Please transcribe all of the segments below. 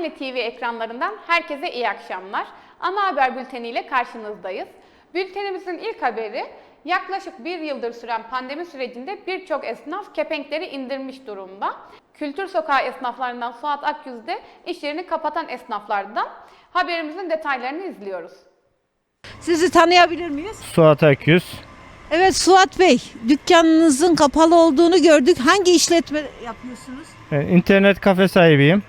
Artvinli TV ekranlarından herkese iyi akşamlar. Ana haber bülteniyle karşınızdayız. Bültenimizin ilk haberi yaklaşık bir yıldır süren pandemi sürecinde birçok esnaf kepenkleri indirmiş durumda. Kültür Sokağı esnaflarından Suat Akyüz de iş yerini kapatan esnaflardan. Haberimizin detaylarını izliyoruz. Sizi tanıyabilir miyiz? Suat Akyüz. Evet Suat Bey, dükkanınızın kapalı olduğunu gördük. Hangi işletme yapıyorsunuz? E, İnternet kafe sahibiyim.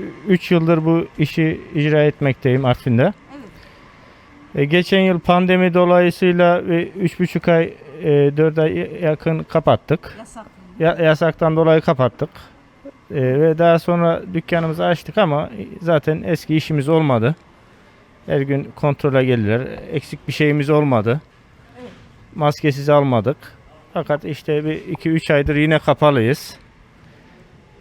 Evet, 3 yıldır bu işi icra etmekteyim Artvin'de. evet. E, Geçen yıl pandemi dolayısıyla ve 3,5 ay, 4 ay yakın kapattık. Yasak. Ya- Yasaktan dolayı kapattık. E, Ve daha sonra dükkanımızı açtık ama zaten eski işimiz olmadı. Her gün kontrole gelirler. Eksik bir şeyimiz olmadı. Evet. Maskesiz almadık. Fakat işte bir 2-3 aydır yine kapalıyız.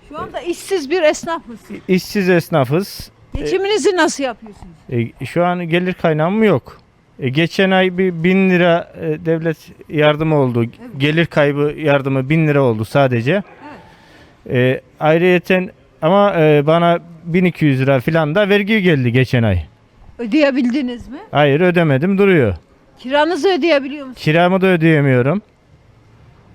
Şu anda işsiz bir esnaf mısınız? İşsiz esnafız. Geçiminizi nasıl yapıyorsunuz? E, şu an gelir kaynağım yok. E, geçen ay bir bin lira e, devlet yardımı oldu. Gelir kaybı yardımı bin lira oldu sadece. E, ayrıyeten ama e, bana 1200 lira falan da vergi geldi geçen ay. Ödeyebildiniz mi? Hayır ödemedim duruyor. Kiranızı ödeyebiliyor musunuz? Kiramı da ödeyemiyorum.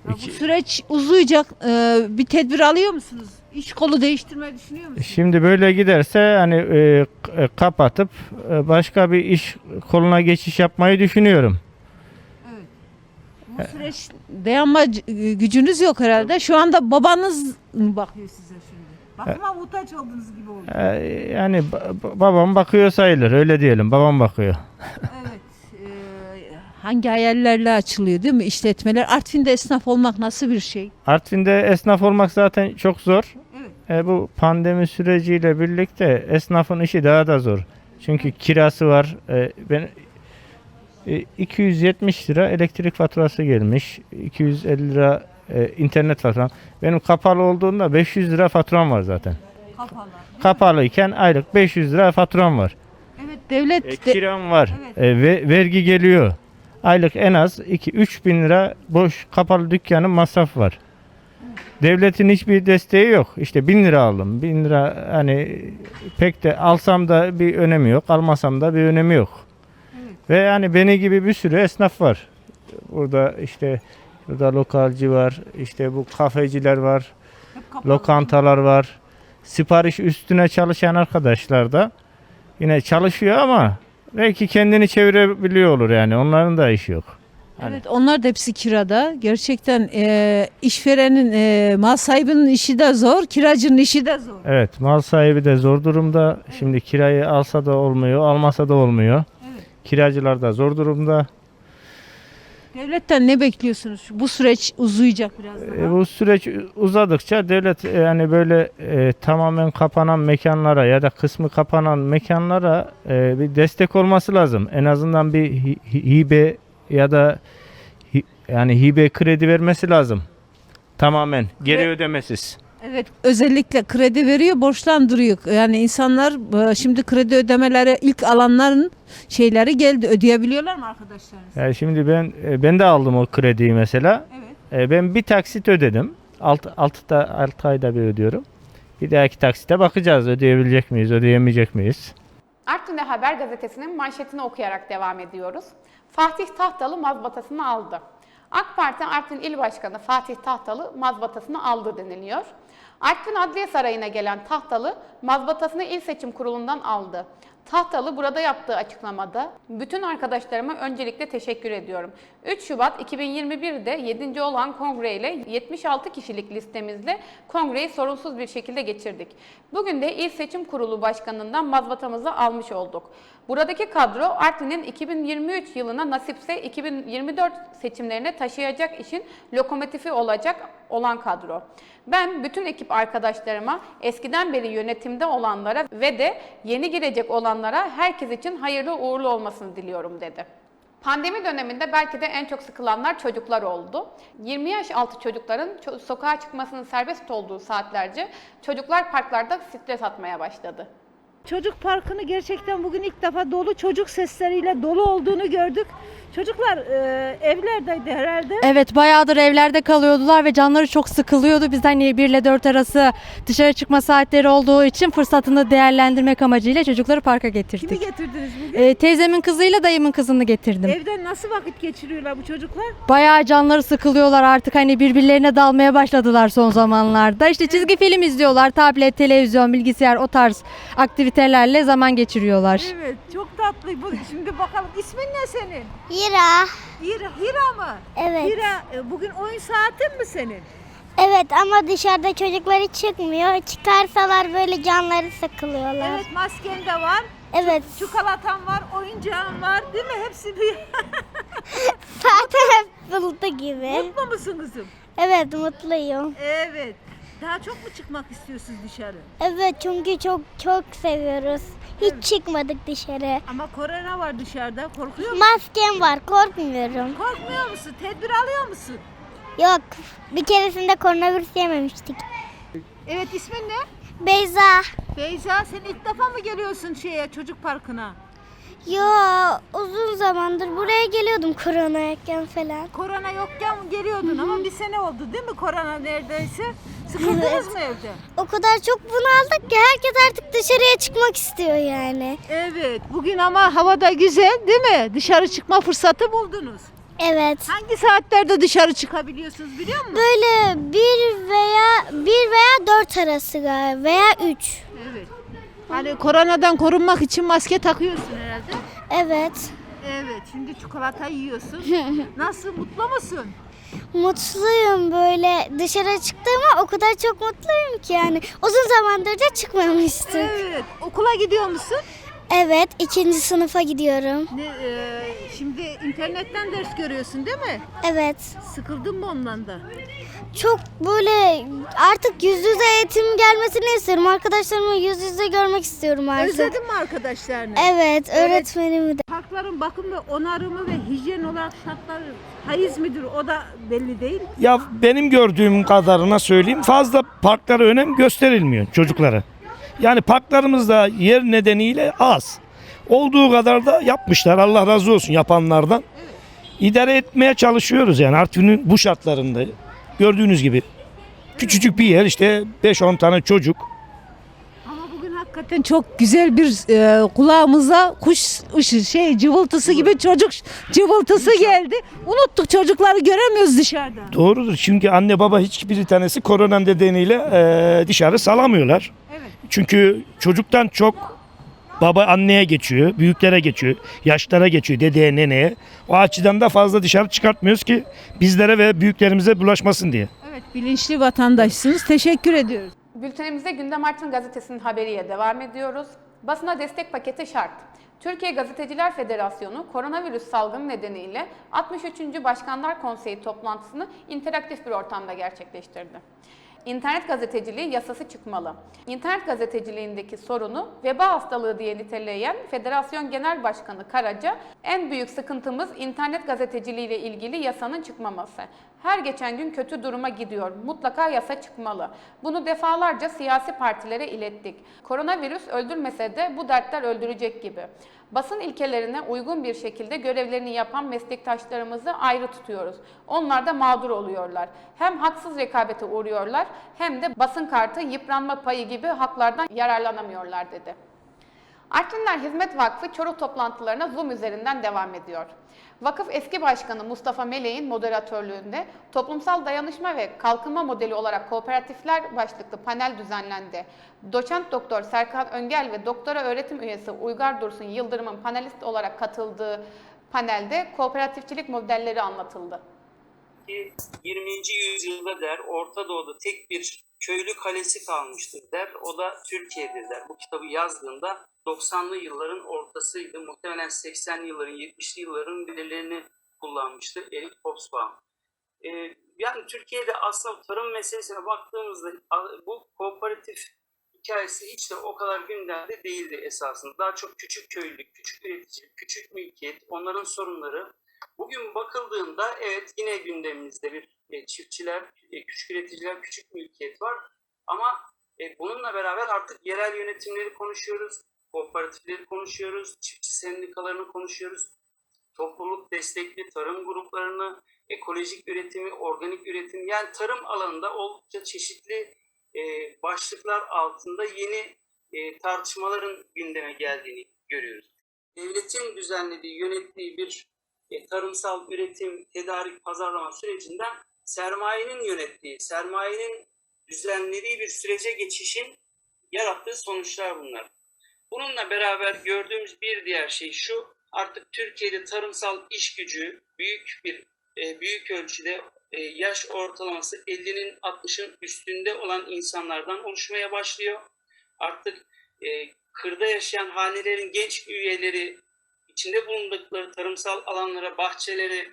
Ha, bu süreç uzayacak. Ee, bir tedbir alıyor musunuz? İş kolu değiştirmeyi düşünüyor musunuz? Şimdi böyle giderse hani e, e, kapatıp e, başka bir iş koluna geçiş yapmayı düşünüyorum. Bu süreç dayanma gücünüz yok herhalde. Şu anda babanız mı bakıyor size şimdi? Bakıma muhtaç olduğunuz gibi oldu. E, yani ba- ba- babam bakıyor sayılır öyle diyelim babam bakıyor. Evet. eee, hangi hayallerle açılıyor değil mi işletmeler? Artvin'de esnaf olmak nasıl bir şey? Artvin'de esnaf olmak zaten çok zor. E, bu pandemi süreciyle birlikte esnafın işi daha da zor. Çünkü kirası var. E, ben e, 270 lira elektrik faturası gelmiş. 250 lira e, internet faturam. Benim kapalı olduğunda 500 lira faturam var zaten. Kapalı. Kapalıyken aylık 500 lira faturam var. Evet devlet E, de- kiram var. Evet. E, ve, vergi geliyor. Aylık en az 2-3 bin lira boş kapalı dükkanın masraf var. Devletin hiçbir desteği yok. İşte bin lira aldım. Bin lira hani pek de alsam da bir önemi yok. Almasam da bir önemi yok. Ve yani beni gibi bir sürü esnaf var. Burada işte burada lokalci var. işte bu kafeciler var. Lokantalar var. Sipariş üstüne çalışan arkadaşlar da yine çalışıyor ama belki kendini çevirebiliyor olur yani. Onların da işi yok. Hani- Evet onlar da hepsi kirada. Gerçekten eee işverenin, eee mal sahibinin işi de zor, kiracının işi de zor. Evet, mal sahibi de zor durumda. Şimdi kirayı alsa da olmuyor, almasa da olmuyor. Evet. Kiracılar da zor durumda. Devletten ne bekliyorsunuz? Bu süreç uzayacak biraz daha. E, bu süreç uzadıkça devlet e, yani böyle e, tamamen kapanan mekanlara ya da kısmı kapanan mekanlara e, bir destek olması lazım. En azından bir hi- hi- hibe ya da hi- yani hibe kredi vermesi lazım. Tamamen geri ödemesiz. Evet, özellikle kredi veriyor, borçlandırıyor. Yani insanlar e, şimdi kredi ödemelere ilk alanların şeyleri geldi. Ödeyebiliyorlar mı arkadaşlarınız? Yani şimdi ben e, ben de aldım o krediyi mesela. Evet. E, ben bir taksit ödedim. 6 6 6 ayda bir ödüyorum. Bir dahaki taksite bakacağız ödeyebilecek miyiz, ödeyemeyecek miyiz? Artvin'de Haber gazetesinin manşetini okuyarak devam ediyoruz. Fatih Tahtalı mazbatasını aldı. AK Parti Artvin İl Başkanı Fatih Tahtalı mazbatasını aldı deniliyor. Artvin Adliye Sarayı'na gelen Tahtalı mazbatasını İl Seçim Kurulu'ndan aldı. Tahtalı burada yaptığı açıklamada bütün arkadaşlarıma öncelikle teşekkür ediyorum. 3 Şubat 2021'de 7. olan kongreyle 76 kişilik listemizle kongreyi sorunsuz bir şekilde geçirdik. Bugün de İl Seçim Kurulu Başkanı'ndan mazbatamızı almış olduk. Buradaki kadro Artvin'in 2023 yılına nasipse 2024 seçimlerine taşıyacak işin lokomotifi olacak olan kadro. Ben bütün ekip arkadaşlarıma, eskiden beri yönetimde olanlara ve de yeni girecek olanlara herkes için hayırlı uğurlu olmasını diliyorum dedi. Pandemi döneminde belki de en çok sıkılanlar çocuklar oldu. 20 yaş altı çocukların ço- sokağa çıkmasının serbest olduğu saatlerce çocuklar parklarda stres atmaya başladı. Çocuk parkını gerçekten bugün ilk defa dolu çocuk sesleriyle dolu olduğunu gördük. Çocuklar e, evlerdeydi herhalde. Evet bayağıdır evlerde kalıyordular ve canları çok sıkılıyordu. Biz de hani 1 ile 4 arası dışarı çıkma saatleri olduğu için fırsatını değerlendirmek amacıyla çocukları parka Kimi getirdik. getirdiniz bugün? Ee, teyzemin kızıyla dayımın kızını getirdim. Evde nasıl vakit geçiriyorlar bu çocuklar? Bayağı canları sıkılıyorlar artık hani birbirlerine dalmaya başladılar son zamanlarda. İşte çizgi film izliyorlar, tablet, televizyon, bilgisayar o tarz aktivitelerle zaman geçiriyorlar. Evet çok tatlı. Bu, şimdi bakalım ismin ne senin? Hira. Hira, Hira mı? Evet. Hira e, bugün oyun saatin mi senin? Evet ama dışarıda çocukları çıkmıyor. Çıkarsalar böyle canları sıkılıyorlar. Evet masken de var. Evet. Çikolatan var, oyuncağın var değil mi? Hepsi bir... Zaten hep buldu gibi. Mutlu musun kızım? Evet mutluyum. Evet. Daha çok mu çıkmak istiyorsunuz dışarı? Evet çünkü çok çok seviyoruz. Hiç çıkmadık dışarı. Ama korona var dışarıda. Korkuyor musun? Maskem var korkmuyorum. Korkmuyor musun? Tedbir alıyor musun? Yok bir keresinde koronavirüs yememiştik. Evet ismin ne? Beyza. Beyza sen ilk defa mı geliyorsun şeye çocuk parkına? Yo uzun zamandır buraya geliyordum koronayken falan. Korona yokken geliyordun ama bir sene oldu değil mi korona neredeyse? Sıkıldınız Evet. mı evde? O kadar çok bunaldık ki herkes artık dışarıya çıkmak istiyor yani. Evet. Bugün ama havada güzel değil mi? Dışarı çıkma fırsatı buldunuz. Evet. Hangi saatlerde dışarı çıkabiliyorsunuz biliyor musun? Böyle bir veya bir veya dört arası galiba veya üç. Evet. Hani koronadan korunmak için maske takıyorsun herhalde. Evet. Evet. Şimdi çikolata yiyorsun. Nasıl mutlu musun? Mutluyum böyle dışarı çıktığıma o kadar çok mutluyum ki yani. Uzun zamandır da çıkmamıştım. Evet. Okula gidiyor musun? Evet ikinci sınıfa gidiyorum. Ne, e, şimdi internetten ders görüyorsun değil mi? Evet. Sıkıldın mı ondan da? Çok böyle artık yüz yüze eğitim gelmesini istiyorum. Arkadaşlarımı yüz yüze görmek istiyorum artık. Özledin mi arkadaşlarını? Evet öğretmenimi de. Parkların bakım ve onarımı ve hijyen olarak şartları haiz midir o da belli değil. Ya benim gördüğüm kadarına söyleyeyim fazla parklara önem gösterilmiyor çocuklara. Yani parklarımızda yer nedeniyle az. Olduğu kadar da yapmışlar Allah razı olsun yapanlardan. İdare etmeye çalışıyoruz yani artık bu şartlarında. Gördüğünüz gibi küçücük bir yer işte 5-10 tane çocuk. Hakikaten çok güzel bir e, kulağımıza kuş ışı şey cıvıltısı gibi çocuk cıvıltısı geldi. Unuttuk çocukları göremiyoruz dışarıda. Doğrudur çünkü anne baba hiçbir tanesi korona nedeniyle eee, dışarı salamıyorlar. Evet. Çünkü çocuktan çok baba anneye geçiyor, büyüklere geçiyor, yaşlara geçiyor, dedeye, neneye. O açıdan da fazla dışarı çıkartmıyoruz ki bizlere ve büyüklerimize bulaşmasın diye. Evet bilinçli vatandaşsınız. Teşekkür ediyoruz. Bültenimize Gündem Artvin Gazetesi'nin haberiyle devam ediyoruz. Basına destek paketi şart. Türkiye Gazeteciler Federasyonu koronavirüs salgını nedeniyle 63. Başkanlar Konseyi toplantısını interaktif bir ortamda gerçekleştirdi. İnternet gazeteciliği yasası çıkmalı. İnternet gazeteciliğindeki sorunu veba hastalığı diye niteleyen Federasyon Genel Başkanı Karaca, en büyük sıkıntımız internet gazeteciliği ile ilgili yasanın çıkmaması. Her geçen gün kötü duruma gidiyor. Mutlaka yasa çıkmalı. Bunu defalarca siyasi partilere ilettik. Koronavirüs öldürmese de bu dertler öldürecek gibi. Basın ilkelerine uygun bir şekilde görevlerini yapan meslektaşlarımızı ayrı tutuyoruz. Onlar da mağdur oluyorlar. Hem haksız rekabete uğruyorlar hem de basın kartı yıpranma payı gibi haklardan yararlanamıyorlar dedi. Artvinler Hizmet Vakfı Çoruh toplantılarına Zoom üzerinden devam ediyor. Vakıf eski başkanı Mustafa Meleğin moderatörlüğünde toplumsal dayanışma ve kalkınma modeli olarak kooperatifler başlıklı panel düzenlendi. Doçent Doktor Serkan Öngel ve doktora öğretim üyesi Uygar Dursun Yıldırım'ın panelist olarak katıldığı panelde kooperatifçilik modelleri anlatıldı. ki 20. yüzyılda der Orta Doğu'da tek bir köylü kalesi kalmıştır der. O da Türkiye'dir der. Bu kitabı yazdığında 90'lı yılların ortasıydı. Muhtemelen 80'li yılların 70'li yılların belirlerini kullanmıştı Erik Hobsbawm. Ee, yani Türkiye'de aslında tarım meselesine baktığımızda bu kooperatif hikayesi hiç de o kadar gündemde değildi esasında. Daha çok küçük köylülük, küçük üreticilik, küçük mülkiyet, onların sorunları Bugün bakıldığında evet yine gündemimizde bir e, çiftçiler, e, küçük üreticiler, küçük mülkiyet var. Ama E, bununla beraber artık yerel yönetimleri konuşuyoruz, kooperatifleri konuşuyoruz, çiftçi sendikalarını konuşuyoruz, topluluk destekli tarım gruplarını, ekolojik üretimi, organik üretim yani tarım alanında oldukça çeşitli e, başlıklar altında yeni e, tartışmaların gündeme geldiğini görüyoruz. Devletin düzenlediği, yönettiği bir e, tarımsal üretim, tedarik, pazarlama sürecinden sermayenin yönettiği, sermayenin düzenlediği bir sürece geçişin yarattığı sonuçlar bunlar. Bununla beraber gördüğümüz bir diğer şey şu, artık Türkiye'de tarımsal iş gücü büyük bir e, büyük ölçüde e, yaş ortalaması 50'nin 60'ın üstünde olan insanlardan oluşmaya başlıyor. Artık e, kırda yaşayan hanelerin genç üyeleri içinde bulundukları tarımsal alanlara, bahçelere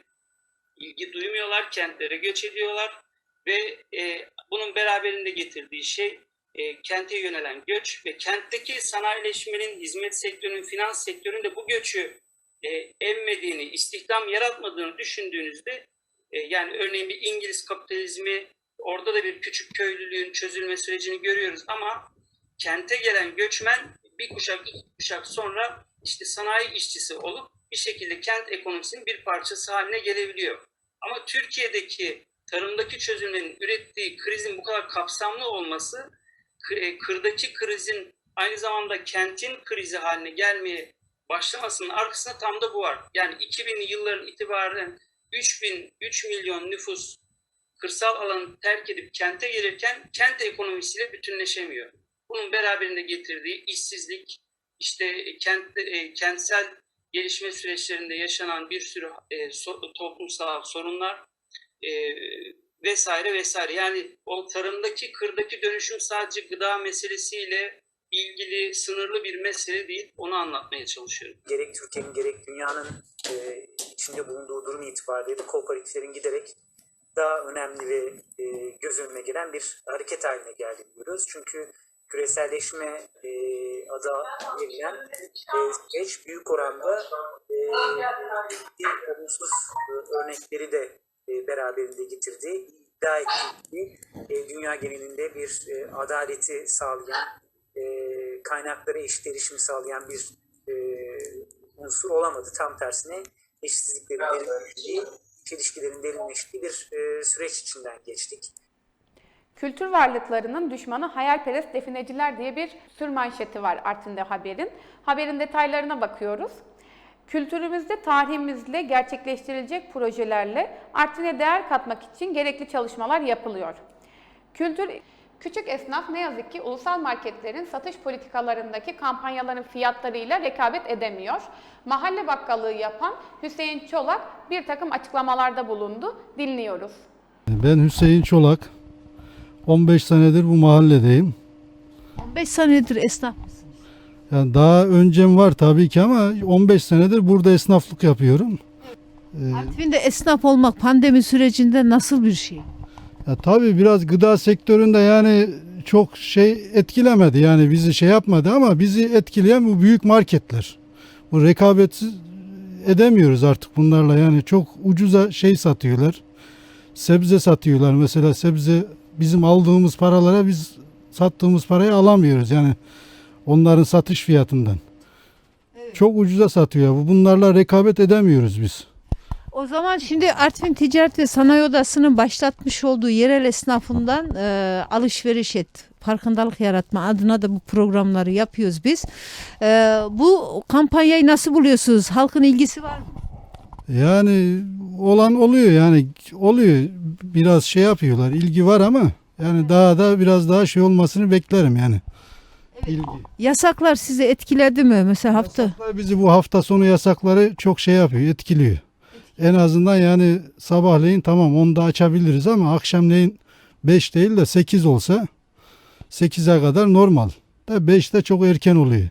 ilgi duymuyorlar, kentlere göç ediyorlar ve e, bunun beraberinde getirdiği şey e, kente yönelen göç ve kentteki sanayileşmenin, hizmet sektörünün, finans sektörünün de bu göçü e, emmediğini, istihdam yaratmadığını düşündüğünüzde e, yani örneğin bir İngiliz kapitalizmi orada da bir küçük köylülüğün çözülme sürecini görüyoruz ama kente gelen göçmen bir kuşak iki kuşak sonra işte sanayi işçisi olup bir şekilde kent ekonomisinin bir parçası haline gelebiliyor. Ama Türkiye'deki tarımdaki çözümlerin ürettiği krizin bu kadar kapsamlı olması kırdaki krizin aynı zamanda kentin krizi haline gelmeye başlamasının arkasında tam da bu var. Yani 2000'li yılların itibaren 3000 3 milyon nüfus kırsal alanı terk edip kente gelirken kent ekonomisiyle bütünleşemiyor. Bunun beraberinde getirdiği işsizlik, işte kent, e, kentsel gelişme süreçlerinde yaşanan bir sürü e, toplumsal sorunlar e, vesaire vesaire. Yani o tarımdaki kırdaki dönüşüm sadece gıda meselesiyle ilgili sınırlı bir mesele değil. Onu anlatmaya çalışıyorum. gerek Türkiye'nin gerek dünyanın e, içinde bulunduğu durum itibariyle kooperatiflerin giderek daha önemli ve e, göz önüne gelen bir hareket haline geldiğini görüyoruz. Çünkü küreselleşme e, adı verilen e, süreç büyük oranda e, olumsuz e, örnekleri de e, beraberinde getirdi. İddia ettiği e, dünya genelinde bir e, adaleti sağlayan, e, kaynaklara eşit erişimi sağlayan bir e, unsur olamadı. Tam tersine eşitsizliklerin derinleştiği, çelişkilerin derinleştiği bir e, süreç içinden geçtik. Kültür varlıklarının düşmanı hayalperest defineciler diye bir sür manşeti var Artvin'de haberin. Haberin detaylarına bakıyoruz. Kültürümüzde tarihimizle gerçekleştirilecek projelerle Artvin'e değer katmak için gerekli çalışmalar yapılıyor. Kültür Küçük esnaf ne yazık ki ulusal marketlerin satış politikalarındaki kampanyaların fiyatlarıyla rekabet edemiyor. Mahalle bakkallığı yapan Hüseyin Çolak bir takım açıklamalarda bulundu. Dinliyoruz. Ben Hüseyin Çolak. 15 senedir bu mahalledeyim. 15 senedir esnaf. Yani daha öncem var tabii ki ama 15 senedir burada esnaflık yapıyorum. Artvin'de esnaf olmak pandemi sürecinde nasıl bir şey? Ya tabii biraz gıda sektöründe yani çok şey etkilemedi yani bizi şey yapmadı ama bizi etkileyen bu büyük marketler. Bu rekabetsiz edemiyoruz artık bunlarla yani çok ucuza şey satıyorlar. Sebze satıyorlar mesela sebze bizim aldığımız paralara biz sattığımız parayı alamıyoruz yani onların satış fiyatından. Çok ucuza satıyor. bu. Bunlarla rekabet edemiyoruz biz. O zaman şimdi Artvin Ticaret ve Sanayi Odası'nın başlatmış olduğu yerel esnafından e, alışveriş et, farkındalık yaratma adına da bu programları yapıyoruz biz. E, bu kampanyayı nasıl buluyorsunuz? Halkın ilgisi var mı? Yani olan oluyor yani oluyor biraz şey yapıyorlar ilgi var ama yani daha da biraz daha şey olmasını beklerim yani. İlgi. Yasaklar sizi etkiledi mi? Mesela hafta Yasaklar bizi bu hafta sonu yasakları çok şey yapıyor etkiliyor. En azından yani sabahleyin tamam 10'da açabiliriz ama akşamleyin 5 değil de 8 olsa 8'e kadar normal. Da 5'te çok erken oluyor.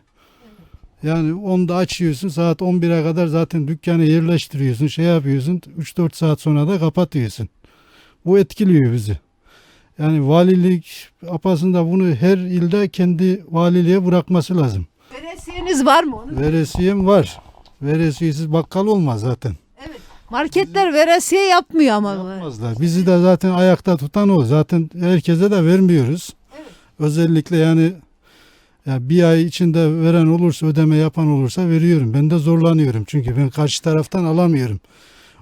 Yani 10'da açıyorsun saat 11'e kadar zaten dükkanı yerleştiriyorsun şey yapıyorsun 3-4 saat sonra da kapatıyorsun. Bu etkiliyor bizi. Yani valilik apasında bunu her ilde kendi valiliğe bırakması lazım. veresiyeniz var mı? Onu? Veresiyem var. Veresiyesiz bakkal olmaz zaten. Marketler veresiye yapmıyor ama. Yapmazlar. Bizi de zaten ayakta tutan o. Zaten herkese de vermiyoruz. Özellikle yani ya bir ay içinde veren olursa, ödeme yapan olursa veriyorum. Ben de zorlanıyorum çünkü ben karşı taraftan alamıyorum.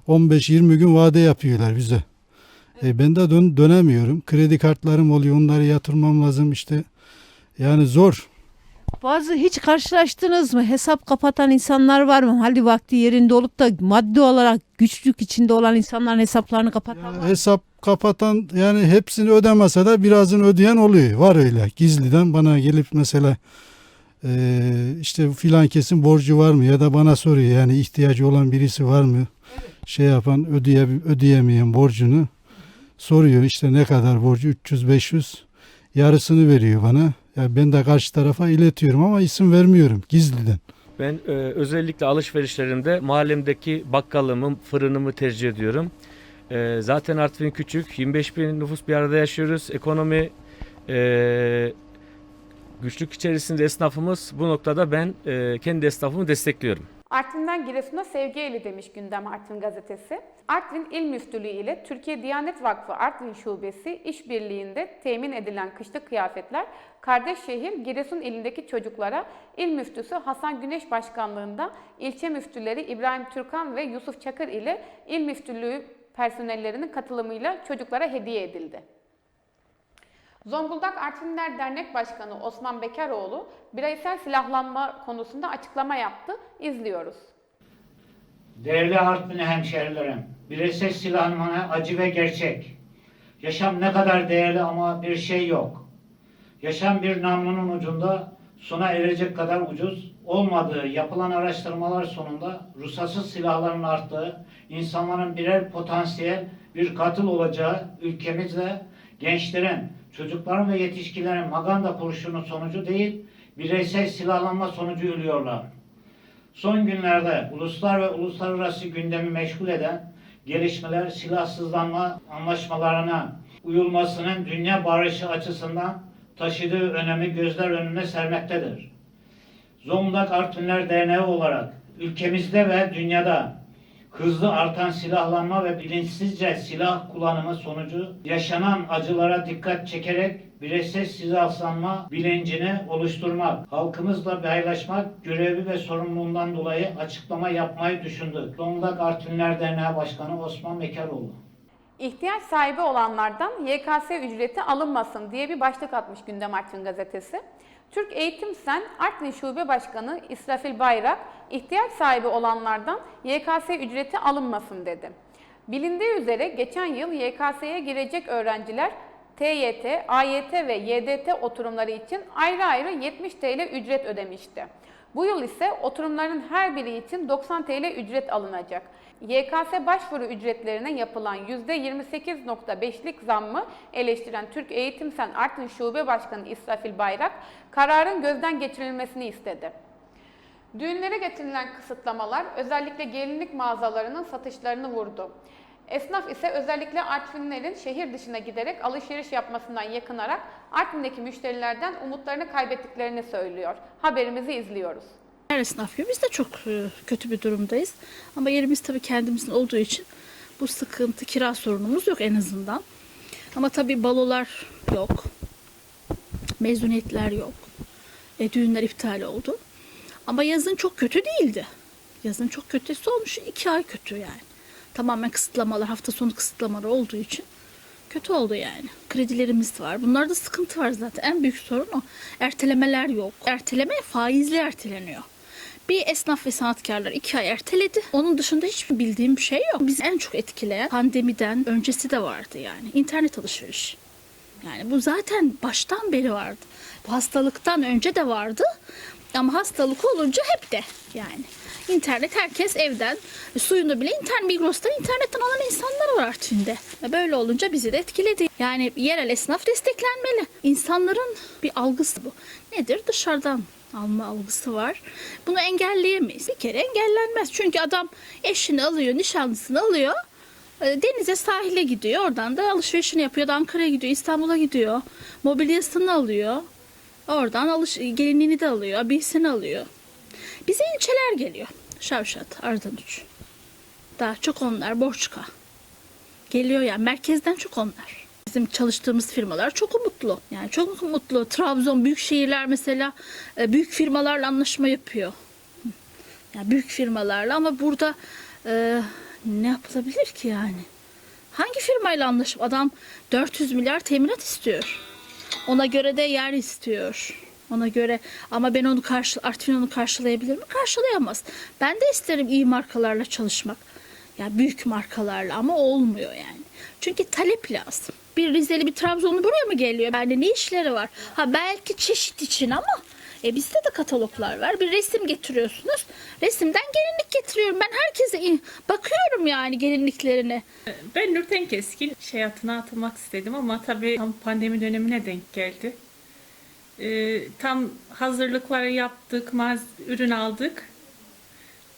15-20 gün vade yapıyorlar bize. E ben de dön, dönemiyorum. Kredi kartlarım oluyor, onları yatırmam lazım işte. Yani zor. Bazı hiç karşılaştınız mı? Hesap kapatan insanlar var mı? Hali vakti yerinde olup da maddi olarak güçlük içinde olan insanların hesaplarını kapatan var mı? Hesap kapatan yani hepsini ödemese de birazını ödeyen oluyor. Var öyle. Gizliden bana gelip mesela e, işte filan kesin borcu var mı ya da bana soruyor yani ihtiyacı olan birisi var mı? Şey yapan ödeye, ödeyemeyen borcunu soruyor işte ne kadar borcu 300-500 yarısını veriyor bana. Ya ben de karşı tarafa iletiyorum ama isim vermiyorum gizliden. Ben e, özellikle alışverişlerimde mahallemdeki bakkalımı, fırınımı tercih ediyorum. E, zaten Artvin küçük, 25 bin nüfus bir arada yaşıyoruz. Ekonomi e, güçlük içerisinde esnafımız. Bu noktada ben e, kendi esnafımı destekliyorum. Artvin'den Giresun'a sevgi eli demiş Gündem Artvin gazetesi. Artvin İl Müftülüğü ile Türkiye Diyanet Vakfı Artvin Şubesi işbirliğinde temin edilen kışlık kıyafetler kardeş şehir Giresun ilindeki çocuklara İl Müftüsü Hasan Güneş başkanlığında ilçe müftüleri İbrahim Türkan ve Yusuf Çakır ile İl Müftülüğü personellerinin katılımıyla çocuklara hediye edildi. Zonguldak Artvinler Dernek Başkanı Osman Bekaroğlu bireysel silahlanma konusunda açıklama yaptı. İzliyoruz. Değerli Artvin hemşehrilerim, bireysel silahlanma acı ve gerçek. Yaşam ne kadar değerli ama bir şey yok. Yaşam bir namlunun ucunda sona erecek kadar ucuz olmadığı yapılan araştırmalar sonunda ruhsatsız silahların arttığı, insanların birer potansiyel bir katil olacağı ülkemizde gençlerin, çocukların ve yetişkinlerin maganda kurşunu sonucu değil, bireysel silahlanma sonucu ölüyorlar. Son günlerde uluslar ve uluslararası gündemi meşgul eden gelişmeler silahsızlanma anlaşmalarına uyulmasının dünya barışı açısından taşıdığı önemi gözler önüne sermektedir. Zonguldak Artvinler Derneği olarak ülkemizde ve dünyada hızlı artan silahlanma ve bilinçsizce silah kullanımı sonucu yaşanan acılara dikkat çekerek bireysel silahlanma bilincini oluşturmak, halkımızla paylaşmak görevi ve sorumluluğundan dolayı açıklama yapmayı düşündük. Zonguldak Artvinler Derneği Başkanı Osman Bekaroğlu. İhtiyaç sahibi olanlardan YKS ücreti alınmasın diye bir başlık atmış Gündem Artvin gazetesi. Türk Eğitim Sen Artvin Şube Başkanı İsrafil Bayrak, ihtiyaç sahibi olanlardan YKS ücreti alınmasın dedi. Bilindiği üzere geçen yıl YKS'ye girecek öğrenciler TYT, AYT ve YDT oturumları için ayrı ayrı 70 TL ücret ödemişti. Bu yıl ise oturumların her biri için 90 TL ücret alınacak. YKS başvuru ücretlerine yapılan %28.5'lik zammı eleştiren Türk Eğitim Sen Artvin Şube Başkanı İsrafil Bayrak, kararın gözden geçirilmesini istedi. Düğünlere getirilen kısıtlamalar özellikle gelinlik mağazalarının satışlarını vurdu. Esnaf ise özellikle Artvinlerin şehir dışına giderek alışveriş yapmasından yakınarak Artvin'deki müşterilerden umutlarını kaybettiklerini söylüyor. Haberimizi izliyoruz. Her esnaf gibi biz de çok e, kötü bir durumdayız. Ama yerimiz tabii kendimizin olduğu için bu sıkıntı, kira sorunumuz yok en azından. Ama tabii balolar yok. Mezuniyetler yok. E, düğünler iptal oldu. Ama yazın çok kötü değildi. Yazın çok kötüsü olmuş. iki ay kötü yani. Tamamen kısıtlamalar, hafta sonu kısıtlamaları olduğu için kötü oldu yani. Kredilerimiz var. Bunlarda sıkıntı var zaten. En büyük sorun o. Ertelemeler yok. Erteleme faizli erteleniyor. Bir esnaf ve sanatkarlar iki ay erteledi. Onun dışında hiçbir bildiğim bir şey yok. Bizi en çok etkileyen pandemiden öncesi de vardı yani. İnternet alışveriş. Yani bu zaten baştan beri vardı. Bu hastalıktan önce de vardı. Ama hastalık olunca hep de yani. İnternet herkes evden suyunu bile internet Migros'tan internetten alan insanlar var Artvin'de. Böyle olunca bizi de etkiledi. Yani yerel esnaf desteklenmeli. İnsanların bir algısı bu. Nedir? Dışarıdan alma algısı var. Bunu engelleyemeyiz. Bir kere engellenmez. Çünkü adam eşini alıyor, nişanlısını alıyor. e, Denize sahile gidiyor. Oradan da alışverişini yapıyor. Ankara'ya gidiyor, İstanbul'a gidiyor. Mobilyasını alıyor. Oradan alış gelinliğini de alıyor, abisini alıyor. Bize ilçeler geliyor. Şavşat, Ardanuç. Daha çok onlar, Borçka. Geliyor yani merkezden çok onlar. Bizim çalıştığımız firmalar çok umutlu. Yani çok umutlu. Trabzon büyük şehirler mesela e, büyük firmalarla anlaşma yapıyor. Yani büyük firmalarla ama burada e, ne yapılabilir ki yani? Hangi firmayla anlaşıp adam 400 milyar teminat istiyor. Ona göre de yer istiyor. Ona göre ama ben onu karşı Artvin onu karşılayabilir mi? Karşılayamaz. Ben de isterim iyi markalarla çalışmak. Ya büyük markalarla ama olmuyor yani. Çünkü talep lazım. Bir Rizeli bir Trabzonlu buraya mı geliyor? Yani ne işleri var? Ha belki çeşit için ama e bizde de kataloglar var. Bir resim getiriyorsunuz. Resimden gelinlik getiriyorum. Ben herkese bakıyorum yani gelinliklerine. Ben Nurten Keskin şey hayatına atılmak istedim ama tabii tam pandemi dönemine denk geldi. Ee, tam hazırlıkları yaptık, maz ürün aldık.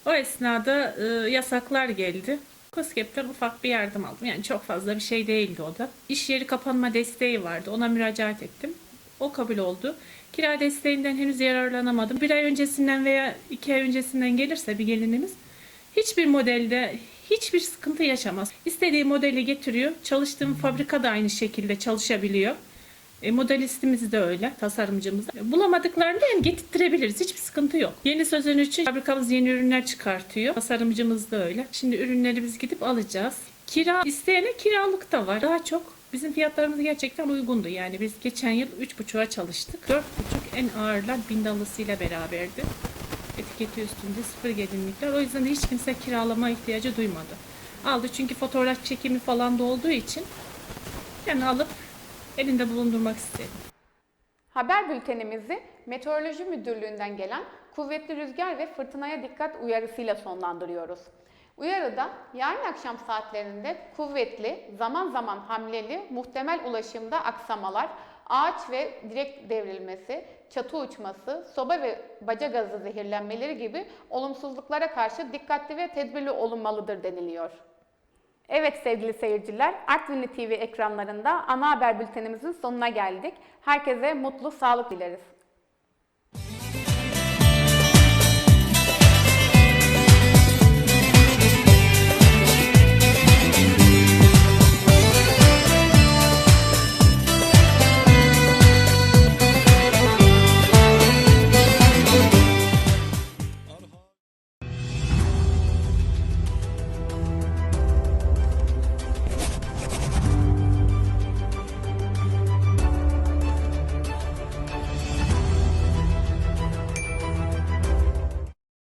O esnada e, yasaklar geldi. COSGAP'ten ufak bir yardım aldım. Yani çok fazla bir şey değildi o da. İş yeri kapanma desteği vardı. Ona müracaat ettim. O kabul oldu. Kira desteğinden henüz yararlanamadım. Bir ay öncesinden veya iki ay öncesinden gelirse bir gelinimiz hiçbir modelde hiçbir sıkıntı yaşamaz. İstediği modeli getiriyor. Çalıştığım fabrika da aynı şekilde çalışabiliyor. E, modelistimiz de öyle, tasarımcımız. E, Bulamadıklarını da yani getirtirebiliriz. Hiçbir sıkıntı yok. Yeni sözün için fabrikamız yeni ürünler çıkartıyor. Tasarımcımız da öyle. Şimdi ürünleri biz gidip alacağız. Kira isteyene kiralık da var. Daha çok bizim fiyatlarımız gerçekten uygundu. Yani biz geçen yıl 3,5'a çalıştık. 4,5 en ağırlar bindalısıyla beraberdi. Etiketi üstünde sıfır gelinlikler. O yüzden de hiç kimse kiralama ihtiyacı duymadı. Aldı çünkü fotoğraf çekimi falan da olduğu için yani alıp elinde bulundurmak istedim. Haber bültenimizi Meteoroloji Müdürlüğü'nden gelen kuvvetli rüzgar ve fırtınaya dikkat uyarısıyla sonlandırıyoruz. Uyarıda yarın akşam saatlerinde kuvvetli, zaman zaman hamleli, muhtemel ulaşımda aksamalar, ağaç ve direk devrilmesi, çatı uçması, soba ve baca gazı zehirlenmeleri gibi olumsuzluklara karşı dikkatli ve tedbirli olunmalıdır deniliyor. Evet sevgili seyirciler, Artvinli TV ekranlarında ana haber bültenimizin sonuna geldik. Herkese mutlu, sağlık dileriz.